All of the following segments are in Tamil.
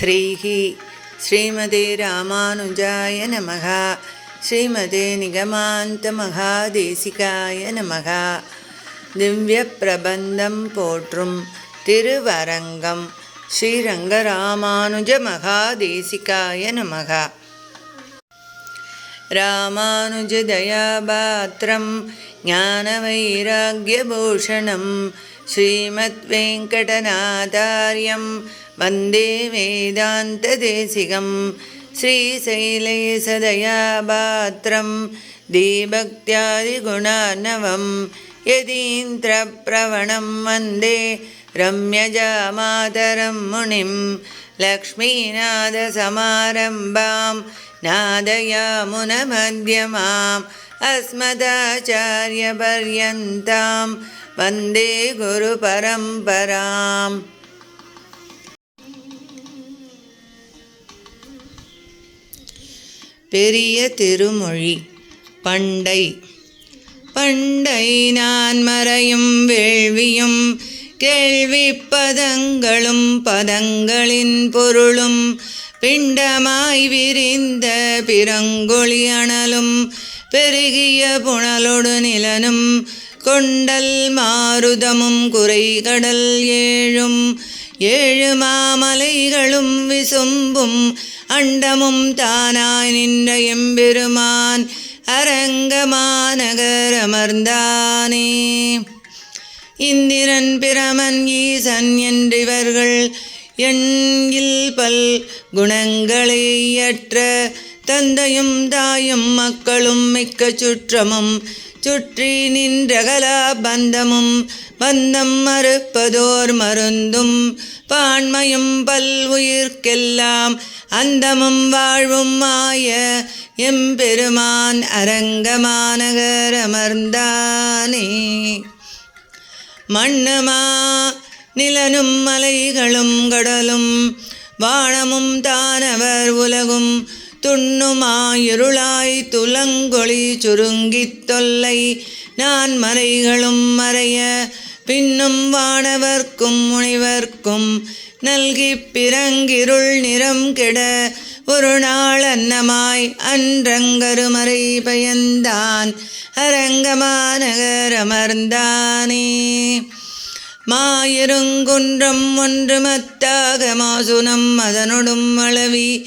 ஸ்ரீஹ ஸ்ரீமதே ராமானுஜாய நமக. ஸ்ரீமதே நிகமாந்த மகாதேசிகாய நமக. திவ்ய பிரபந்தம் போற்றும் திருவரங்கம் ஸ்ரீரங்கராமானுஜ மகாதேசிகாய நமக. ராமானுஜதயாபாத்திரம் ज्ञानवैराग्यभूषणं श्रीमद्वेङ्कटनाथार्यं वन्दे वेदान्तदेशिकं श्रीशैलेशदयापात्रं दीभक्त्यादिगुणार्णवं यदीन्द्रप्रवणं वन्दे रम्यजामातरं मुनिं लक्ष्मीनादसमारम्भां नादयामुनमध्यमाम् अस्मदाचार्यपर्यन्तां वन्दे गुरुपरम्पराम् பெரிய திருமொழி பண்டை பண்டை நான் மறையும் வேள்வியும் கேள்வி பதங்களும் பதங்களின் பொருளும் பிண்டமாய் விரிந்த பிறங்கொழி அனலும் பெருகிய புனலொடு நிலனும் கொண்டல் மாருதமும் குறை கடல் ஏழும் ஏழு மாமலைகளும் விசும்பும் அண்டமும் தானாய் நின்ற எம்பெருமான் அரங்கமாநகரமர்ந்தானே இந்திரன் பிரமன் ஈசன் என்றிவர்கள் எண்ணில் பல் குணங்களை அற்ற தந்தையும் தாயும் மக்களும் மிக்க சுற்றமும் சுற்றி நின்றகலா பந்தமும் பந்தம் மறுப்பதோர் மருந்தும் பான்மையும் பல் உயிர்க்கெல்லாம் அந்தமும் வாழ்வும் மாய எம்பெருமான் அரங்கமாநகரமர்ந்தானே மண்ணுமா நிலனும் மலைகளும் கடலும் வானமும் தானவர் உலகும் துண்ணுமாயிருளாய் துலங்கொளி சுருங்கித் தொல்லை. நான் மறைகளும் மறைய பின்னும் வானவர்க்கும் முனிவர்க்கும் நல்கி பிறங்கிருள் நிறம் கெட ஒரு நாள் அன்னமாய் அன்றங்கருமறை பயந்தான். அரங்கமாநகரமர்ந்தானே மாயிருங்குன்றம் ஒன்று மத்தாக மாசுனம் அதனொடும் அளவி.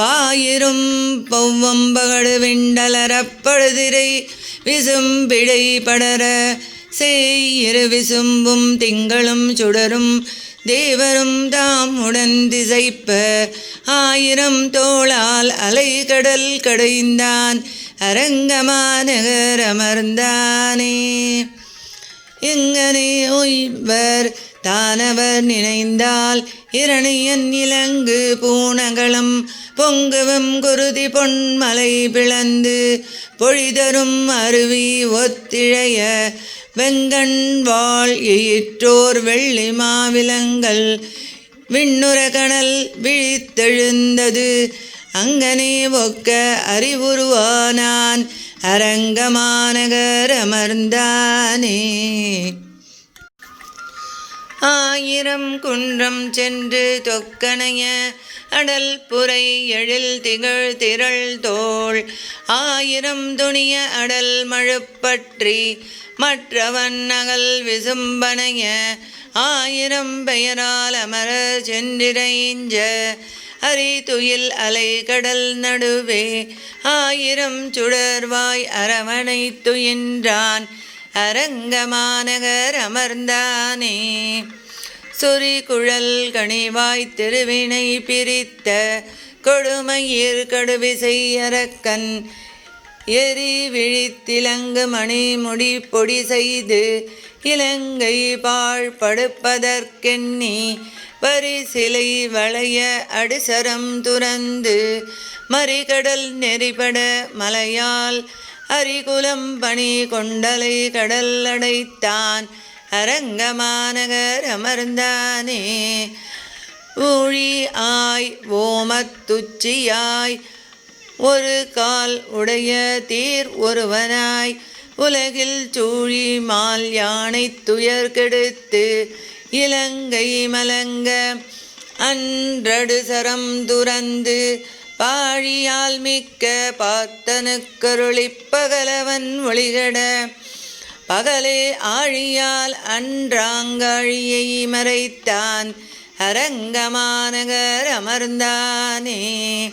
பாயிரும் பௌவம்பகடு விண்டலரப்பழுதிரை விசும்பிடை படர செய்யிரு விசும்பும் திங்களும் சுடரும் தேவரும் தாம் உடன் திசைப்ப ஆயிரம் தோளால் அலை கடல் கடைந்தான் அரங்கமாநகரமர்ந்தானே எங்கனே ஒய்வர் தானவர் நினைந்தால் இரணியன் இலங்கு பூனகளம் பொங்குவம் குருதி பொன்மலை பிளந்து பொழிதரும் அருவி ஒத்திழைய வெங்கண் வாழ் எயிற்றோர் வெள்ளி மாவிலங்கள் விண்ணுர கணல் விழித்தெழுந்தது. அங்கனே ஒக்க அறிவுருவானான். அரங்கமாநகரமர்ந்தானே. ஆயிரம் குன்றம் சென்று தொக்கணைய அடல் புரை எழில் திகழ் திரள் தோள். ஆயிரம் துணிய அடல் மழுப்பற்றி மற்றவன் நகல் விசும்பனைய ஆயிரம் பெயரால் அமர சென்றிரைஞ்ச அரிதுயில் அலை கடல் நடுவே. ஆயிரம் சுடர்வாய் அரவணை துயின்றான் அரங்கமாநகர் அமர்ந்தானே. சொறி குழல் கனிவாய் திருவினை பிரித்த கொடுமையிர் கடுவிசை அரக்கன் எரி விழித்திலங்கு மணிமுடி பொடி செய்து இலங்கை பாழ்படுப்பதற்கெண்ணி பரிசிலை வளைய அடுசரம் துறந்து மறிகடல் நெறிபட மலையால் அரிகுலம் பணி கொண்டலை கடல் அடைத்தான். அரங்கமாநகர் அமர்ந்தானே. ஊழி ஆய் ஓமத்துச்சியாய் ஒரு கால் உடைய தீர் ஒருவனாய். உலகில் சூழி மால் யானை துயர் கெடுத்து இலங்கை மலங்க. அன்றடு சரம் துறந்து பாழியால் மிக்க பார்த்தனுக்கருளிப்பகலவன் ஒளிகட. பகலே ஆழியால் அன்றாங்காழியை மறைத்தான். அரங்கமானகர் அமர்ந்தானே.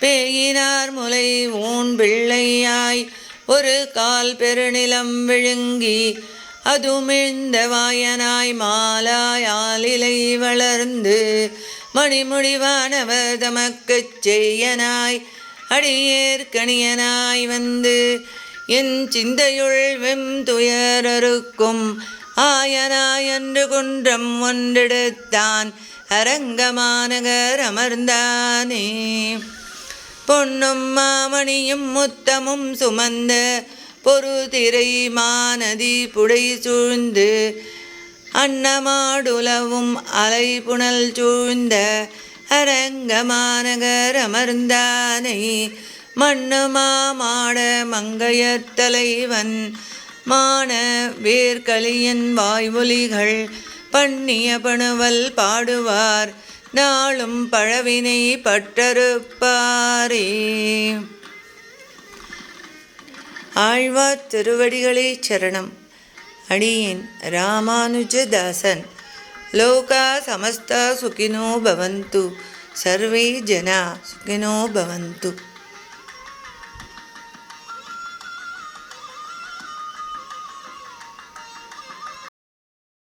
பேயினார் முலை ஊன் பிள்ளையாய். ஒரு கால் பெருநிலம் விழுங்கி அதுமிழ்ந்த வாயனாய் மாலாய் ஆலிலை வளர்ந்து மணிமுடிவானவர் தமக்கு செய்யனாய் அடியேற்கணியனாய் வந்து என் சிந்தையுள் வெம் துயரருக்கும் ஆயனாய் என்று குன்றம் ஒன்றெடுத்தான் அரங்கமாநகர் அமர்ந்தானே. பொன்னும் மாமணியும் முத்தமும் சுமந்த பொறு திரை மாநதி புடை சூழ்ந்து அன்னமாடுலவும் அலைபுணல் சூழ்ந்த அரங்கமாநகர் அமர்ந்தானை மண்ணு மாமாட மங்கையர் தலைவன் மான வேர்களியன் வாய்மொழிகள் பண்ணிய பணுவல் பாடுவார். நாளும் பழவினை பட்டறுப்பாரே ஆழ்வார் திருவடிகளே சரணம். ಅಡಿಯನ್ ರಾಮಾನುಜದಾಸನ್. ಲೋಕಾ ಸಮಸ್ತ ಸುಖಿನೋ ಭವಂತು. ಸರ್ವೇ ಜನ ಸುಖಿನೋ ಭವಂತು.